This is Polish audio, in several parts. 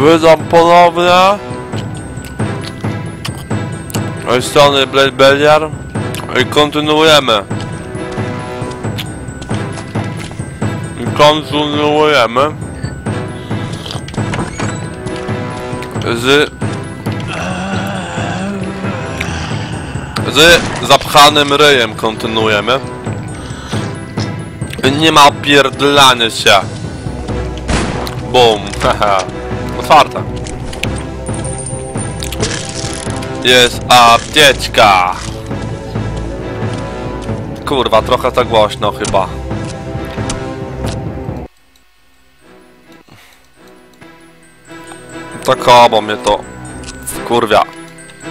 Witam ponownie. Z strony Blade Belliar. I kontynuujemy. I kontynuujemy. Z... Z zapchanym ryjem kontynuujemy. Nie ma opierdlania się. Bum, haha. Otwarte. Jest apteczka. Kurwa, trochę za głośno chyba. Tak obo mnie to wkurwia.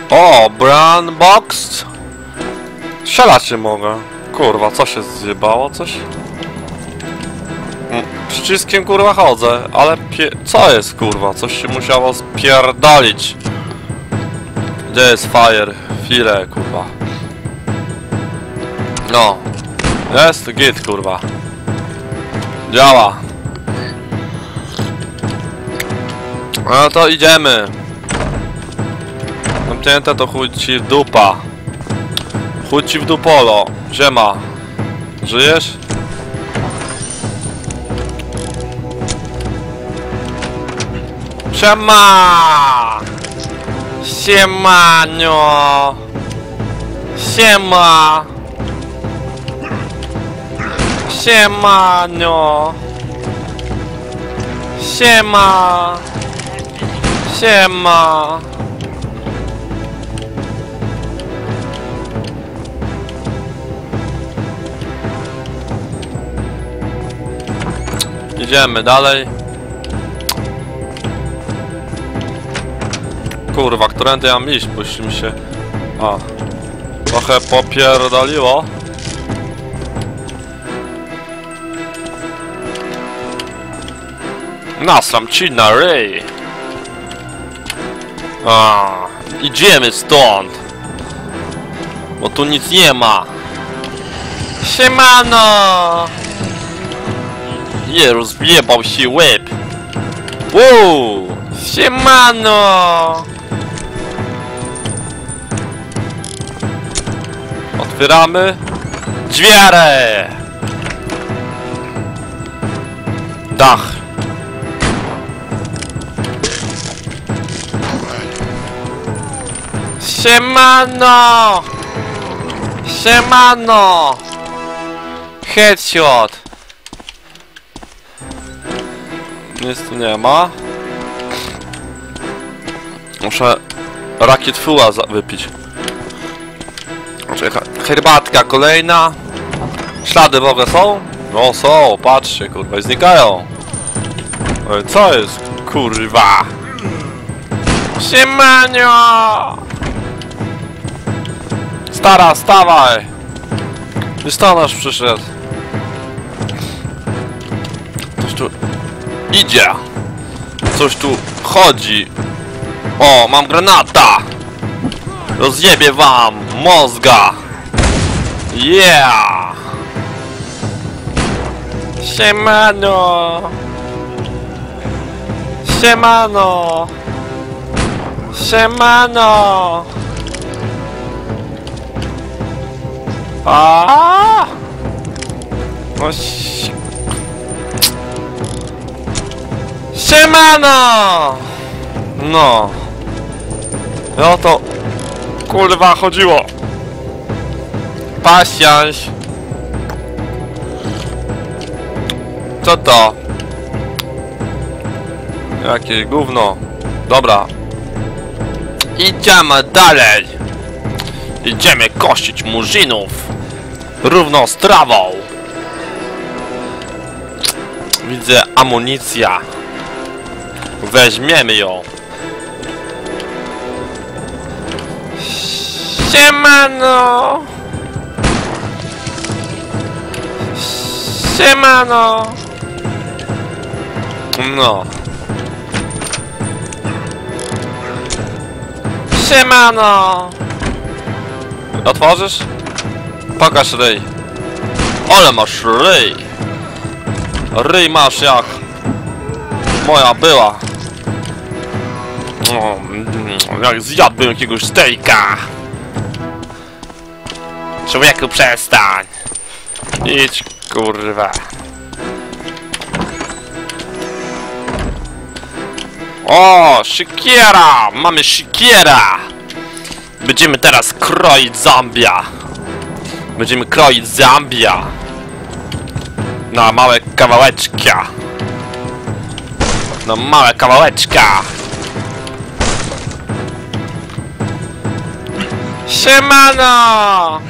O, brand box. Strzelać się mogę. Kurwa, co się zjebało? Coś? Przyciskiem kurwa chodzę, ale. Co jest kurwa? Coś się musiało spierdolić. Gdzie jest fire? Chwilę kurwa. No. Jest git kurwa. Działa. No to idziemy. Zamknięte to chuj ci w dupa. Chuj ci w dupolo. Ziema. Żyjesz? Siema! Siemanio! Siema! Siemanio! Siema! Siema! Idziemy dalej. Kurwa, którędy ja mam iść? Mi się... A. Trochę popierdoliło. Nasram ci na ryj. A, idziemy stąd. Bo tu nic nie ma. Siemano! Je, rozjebał się łeb. Wow! Siemano! Otwieramy drzwiarę! Dach. Siemano! Siemano! Headshot! Nic tu nie ma. Muszę rakiet fuła wypić. He- herbatka kolejna. Ślady w ogóle są? No są, patrzcie kurwa znikają. Co jest kurwa? Siemanio! Stara, stawaj! Listonosz przyszedł. Coś tu idzie. Coś tu chodzi. O, mam granata! Rozjebie wam mózga! Yeah! Siemano! Siemano! Siemano! A! No si- Siemano! No. No to kurwa chodziło. Pasiaś. Co to? Jakieś gówno. Dobra. Idziemy dalej. Idziemy kościć murzynów. Równo z trawą. Widzę amunicja. Weźmiemy ją. Siemano! Siemano! No. Siemano! Otworzysz? Pokaż ryj. Ale masz ryj! Ryj masz jak... Moja była. Mm, Jak zjadłbym jakiegoś stejka. Człowieku, przestań. Idź, kurwa. O, siekiera! Mamy siekiera! Będziemy teraz kroić zambia. Będziemy kroić zambia. Na małe kawałeczka. Na małe kawałeczka. Siemano!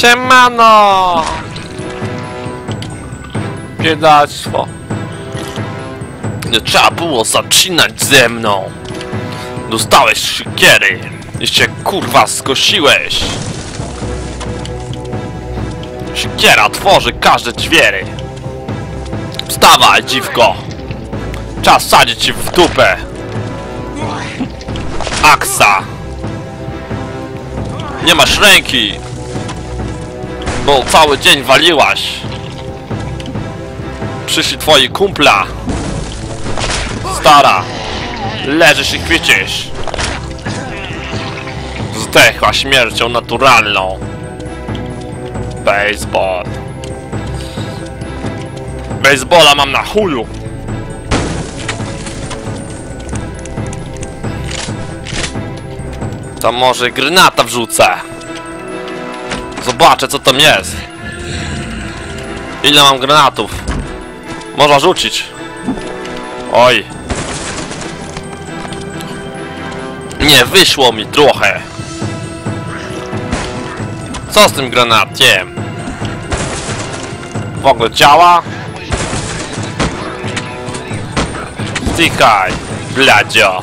Siemano! Biedactwo. Nie trzeba było zaczynać ze mną. Dostałeś i się kurwa skosiłeś. Siekiera tworzy każde dźwiery. Wstawaj, dziwko. Czas sadzić ci w dupę. Aksa. Nie masz ręki. Bo cały dzień waliłaś. Przyszli twoi kumpla. Stara. Leżysz i kwiecisz. Zdechła śmiercią naturalną. Baseball. Baseballa mam na chuju. To może granata wrzucę. Zobaczę co tam jest. Ile mam granatów? Można rzucić. Oj. Nie wyszło mi trochę. Co z tym granatem? W ogóle działa? Stykaj, bladzio.